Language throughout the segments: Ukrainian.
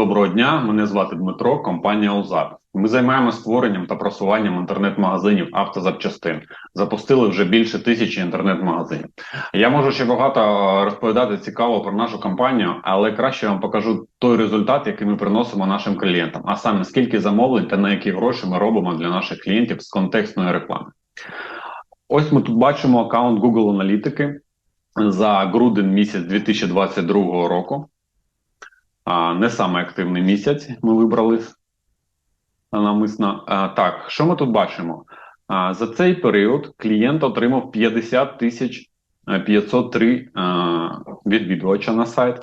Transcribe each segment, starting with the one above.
Доброго дня, мене звати Дмитро, компанія УЗАП. Ми займаємося створенням та просуванням інтернет-магазинів автозапчастин. Запустили вже більше тисячі інтернет-магазинів. Я можу ще багато е, розповідати цікаво про нашу компанію, але краще вам покажу той результат, який ми приносимо нашим клієнтам, а саме скільки замовлень та на які гроші ми робимо для наших клієнтів з контекстної реклами. Ось ми тут бачимо аккаунт Google Аналітики за грудень місяць 2022 року. Не саме активний місяць ми вибрали намисно. А, так, що ми тут бачимо? За цей період клієнт отримав 50 тисяч е, 503 а, відвідувача на сайт.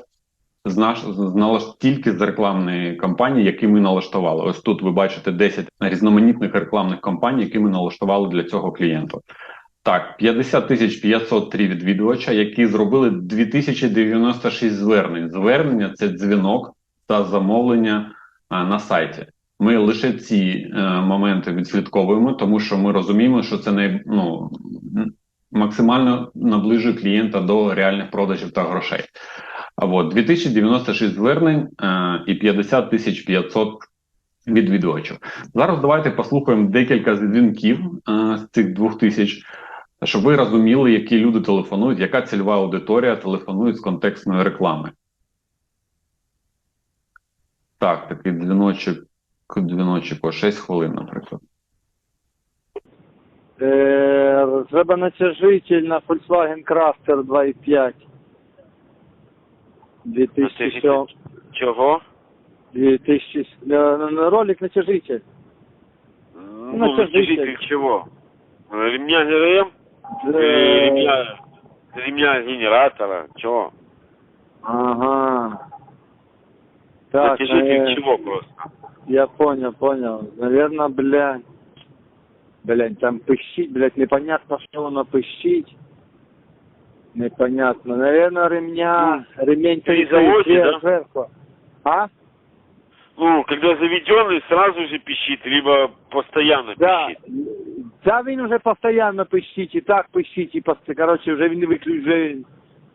З наш, з, тільки з рекламної кампанії, які ми налаштували. Ось тут ви бачите 10 різноманітних рекламних кампаній, які ми налаштували для цього клієнту. Так, 50 тисяч 503 відвідувача, які зробили 2096 звернень. Звернення це дзвінок та замовлення а, на сайті. Ми лише ці е, моменти відслідковуємо, тому що ми розуміємо, що це не ну, максимально наближує клієнта до реальних продажів та грошей. А от 2096 звернень е, і 50 тисяч 500 відвідувачів. Зараз давайте послухаємо декілька дзвінків е, з цих 2000 щоб ви розуміли, які люди телефонують, яка цільова аудиторія телефонує з контекстної реклами. Так, такий дзвіночок, дзвіночок о 6 хвилин, наприклад. Е, Треба натяжитель на Volkswagen Crafter 2.5. 2007. Чого? 2000, е, ролик натяжитель. Ну, натяжитель. натяжитель чего? Ремня ГРМ? Или Е, ремня, ремня генератора? Чего? Ага. Так, натяжитель е, чего просто? я понял, понял. Наверное, блядь. Блядь, там пыщить, блядь, непонятно, что оно пыщить. Непонятно. Наверное, ремня, ремень тридцать заводе, две да? жертва. А? Ну, когда заведенный, сразу же пищит, либо постоянно Да. пищит. Да, він вже постійно пищить, і так пищить, і пост... коротше, вже він не виключ, вже,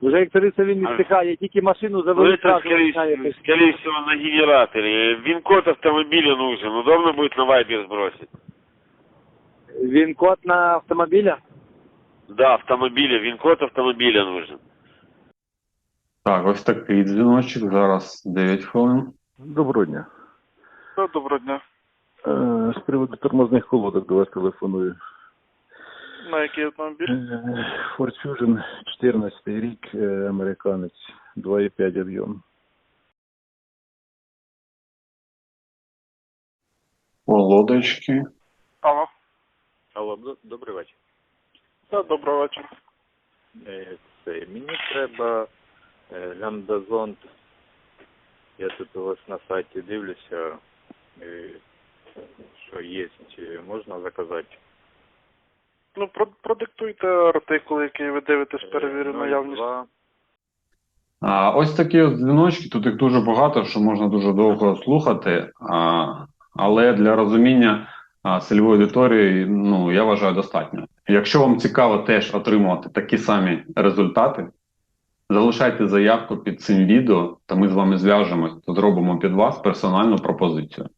вже як він не стихає, тільки машину Ну, завели, это, зразу скорее, починає всего- скорее всего, на генераторе. Вин-код автомобиля нужен. Удобно будет на Вайбер сбросить. Він код на автомобіля? Да, автомобиля. Вин-код автомобиля нужен. Так, ось такий дзвіночок. Зараз 9 хвилин. Доброго дня. Ну, Доброго дня. Е, З приводу тормозних колодок до вас телефоную. На який автомобіль? Е, Ford Fusion 14 рік, е, американець, 2,5 об'єм. Лодочки. Алло. Алло, д- добрий вечір. Да, доброго вечора. Е, Це, мені треба е, лямбдазонт. Я тут у вас на сайті дивлюся, чи можна заказати. Ну, продиктуйте артикул, який ви дивитесь, перевірю наявність. А, ось такі ось дзвіночки, тут їх дуже багато, що можна дуже довго слухати. А, але для розуміння а, цільової аудиторії, ну, я вважаю, достатньо. Якщо вам цікаво теж отримувати такі самі результати, залишайте заявку під цим відео, та ми з вами зв'яжемось та зробимо під вас персональну пропозицію.